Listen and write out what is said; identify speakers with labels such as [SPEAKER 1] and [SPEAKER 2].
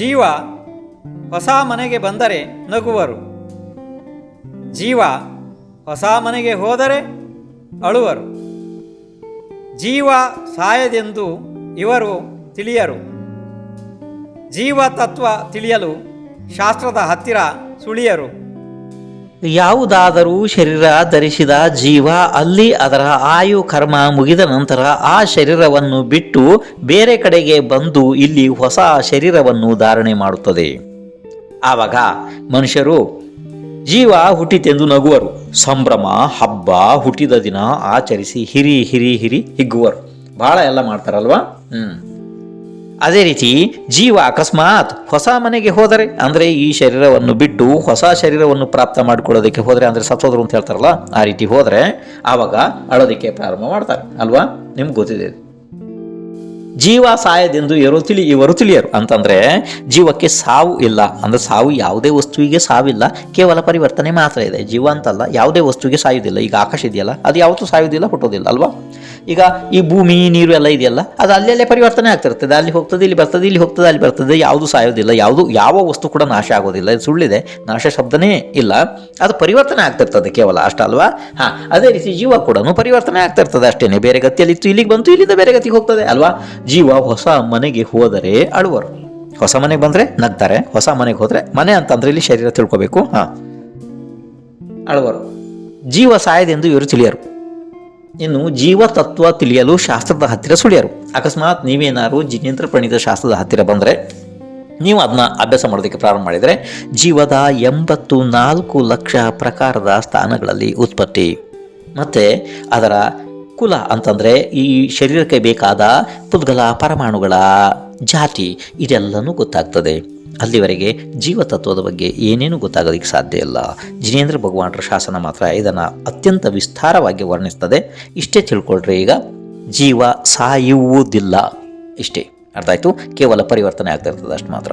[SPEAKER 1] ಜೀವ ಹೊಸ ಮನೆಗೆ ಬಂದರೆ ನಗುವರು. ಜೀವ ಹೊಸ ಮನೆಗೆ ಹೋದರೆ ಅಳುವರು. ಜೀವ ಸಾಯದೆಂದು ಇವರು ತಿಳಿಯರು. ಜೀವ ತತ್ವ ತಿಳಿಯಲು ಶಾಸ್ತ್ರದ ಹತ್ತಿರ ಸುಳಿಯರು.
[SPEAKER 2] ಯಾವುದಾದರೂ ಶರೀರ ಧರಿಸಿದ ಜೀವ ಅಲ್ಲಿ ಅದರ ಆಯು ಕರ್ಮ ಮುಗಿದ ನಂತರ ಆ ಶರೀರವನ್ನು ಬಿಟ್ಟು ಬೇರೆ ಕಡೆಗೆ ಬಂದು ಇಲ್ಲಿ ಹೊಸ ಶರೀರವನ್ನು ಧಾರಣೆ ಮಾಡುತ್ತದೆ. ಆವಾಗ ಮನುಷ್ಯರು ಜೀವ ಹುಟ್ಟಿತೆಂದು ನಗುವರು. ಸಂಭ್ರಮ, ಹಬ್ಬ, ಹುಟ್ಟಿದ ದಿನ ಆಚರಿಸಿ ಹಿರಿ ಹಿರಿ ಹಿರಿ ಹಿಗ್ಗುವರು. ಭಾಳ ಎಲ್ಲ ಮಾಡ್ತಾರಲ್ವಾ? ಹ್ಮ್. ಅದೇ ರೀತಿ ಜೀವ ಅಕಸ್ಮಾತ್ ಹೊಸ ಮನೆಗೆ ಹೋದರೆ, ಅಂದರೆ ಈ ಶರೀರವನ್ನು ಬಿಟ್ಟು ಹೊಸ ಶರೀರವನ್ನು ಪ್ರಾಪ್ತ ಮಾಡಿಕೊಳ್ಳೋದಕ್ಕೆ ಹೋದರೆ, ಅಂದರೆ ಸತ್ತೋದ್ರು ಅಂತ ಹೇಳ್ತಾರಲ್ಲ, ಆ ರೀತಿ ಹೋದರೆ ಆವಾಗ ಅಳೋದಕ್ಕೆ ಪ್ರಾರಂಭ ಮಾಡ್ತಾರೆ, ಅಲ್ವಾ? ನಿಮ್ಗೆ ಗೊತ್ತಿದೆ ಜೀವ ಸಾಯದೆಂದು ಇವರು ತಿಳಿ, ಇವರು ತಿಳಿಯರು. ಅಂತಂದ್ರೆ ಜೀವಕ್ಕೆ ಸಾವು ಇಲ್ಲ. ಅಂದ್ರೆ ಸಾವು ಯಾವುದೇ ವಸ್ತುವಿಗೆ ಸಾವಿಲ್ಲ. ಕೇವಲ ಪರಿವರ್ತನೆ ಮಾತ್ರ ಇದೆ. ಜೀವ ಅಂತಲ್ಲ, ಯಾವುದೇ ವಸ್ತುವಿಗೆ ಸಾಯುವುದಿಲ್ಲ. ಈಗ ಆಕಾಶ ಇದೆಯಲ್ಲ, ಅದು ಯಾವತ್ತೂ ಸಾಯುವುದಿಲ್ಲ ಹುಟ್ಟೋದಿಲ್ಲ ಅಲ್ವಾ? ಈಗ ಈ ಭೂಮಿ, ನೀರು ಎಲ್ಲ ಇದೆಯಲ್ಲ, ಅದು ಅಲ್ಲಲ್ಲೇ ಪರಿವರ್ತನೆ ಆಗ್ತಿರ್ತದೆ ಅಲ್ಲಿ ಹೋಗ್ತದೆ, ಇಲ್ಲಿ ಬರ್ತದೆ, ಇಲ್ಲಿ ಹೋಗ್ತದೆ, ಅಲ್ಲಿ ಬರ್ತದೆ, ಯಾವುದು ಸಾಯೋದಿಲ್ಲ. ಯಾವುದು, ಯಾವ ವಸ್ತು ಕೂಡ ನಾಶ ಆಗೋದಿಲ್ಲ. ಇದು ಸುಳ್ಳಿದೆ. ನಾಶ ಶಬ್ದನೇ ಇಲ್ಲ. ಅದು ಪರಿವರ್ತನೆ ಆಗ್ತಿರ್ತದೆ ಕೇವಲ ಅಷ್ಟಲ್ವಾ ಹಾ, ಅದೇ ರೀತಿ ಜೀವ ಕೂಡ ಪರಿವರ್ತನೆ ಆಗ್ತಿರ್ತದೆ ಅಷ್ಟೇನೆ. ಬೇರೆ ಗತಿಯಲ್ಲಿ ಇತ್ತು, ಇಲ್ಲಿಗೆ ಬಂತು, ಇಲ್ಲಿಂದ ಬೇರೆ ಗತಿಗೆ ಹೋಗ್ತದೆ, ಅಲ್ವಾ? ಜೀವ ಹೊಸ ಮನೆಗೆ ಹೋದರೆ ಅಳುವರು. ಹೊಸ ಮನೆಗೆ ಬಂದರೆ ನಗ್ತಾರೆ. ಹೊಸ ಮನೆಗೆ ಹೋದರೆ ಮನೆ ಅಂತಂದ್ರೆ ಇಲ್ಲಿ ಶರೀರ ತಿಳ್ಕೊಬೇಕು. ಹಾ, ಅಳುವರು. ಜೀವ ಸಾಯದೆಂದು ಇವರು ತಿಳಿಯರು. ಇನ್ನು ಜೀವ, ತತ್ವ ತಿಳಿಯಲು ಶಾಸ್ತ್ರದ ಹತ್ತಿರ ಸುಳಿಯರು. ಅಕಸ್ಮಾತ್ ನೀವೇನಾದ್ರು ಜಿನೇಂದ್ರ ಪ್ರಣೀತ ಶಾಸ್ತ್ರದ ಹತ್ತಿರ ಬಂದರೆ, ನೀವು ಅದನ್ನ ಅಭ್ಯಾಸ ಮಾಡೋದಕ್ಕೆ ಪ್ರಾರಂಭ ಮಾಡಿದರೆ ಜೀವದ ಎಂಬತ್ತು ನಾಲ್ಕು ಲಕ್ಷ ಪ್ರಕಾರದ ಸ್ಥಾನಗಳಲ್ಲಿ ಉತ್ಪತ್ತಿ. ಮತ್ತು ಅದರ ಕುಲ ಅಂತಂದರೆ ಈ ಶರೀರಕ್ಕೆ ಬೇಕಾದ ಪುದ್ಗಲ, ಪರಮಾಣುಗಳ ಜಾತಿ ಇದೆಲ್ಲನೂ ಗೊತ್ತಾಗ್ತದೆ. ಅಲ್ಲಿವರೆಗೆ ಜೀವತತ್ವದ ಬಗ್ಗೆ ಏನೇನು ಗೊತ್ತಾಗೋದಕ್ಕೆ ಸಾಧ್ಯ ಇಲ್ಲ. ಜಿನೇಂದ್ರ ಭಗವಾನರ ಶಾಸನ ಮಾತ್ರ ಇದನ್ನು ಅತ್ಯಂತ ವಿಸ್ತಾರವಾಗಿ ವರ್ಣಿಸ್ತದೆ. ಇಷ್ಟೇ ತಿಳ್ಕೊಳ್ರಿ ಈಗ. ಜೀವ ಸಾಯುವುದಿಲ್ಲ. ಇಷ್ಟೇ. ಅರ್ಥ ಆಯಿತು? ಕೇವಲ ಪರಿವರ್ತನೆ ಆಗ್ತಾ ಇರ್ತದೆ ಅಷ್ಟು ಮಾತ್ರ.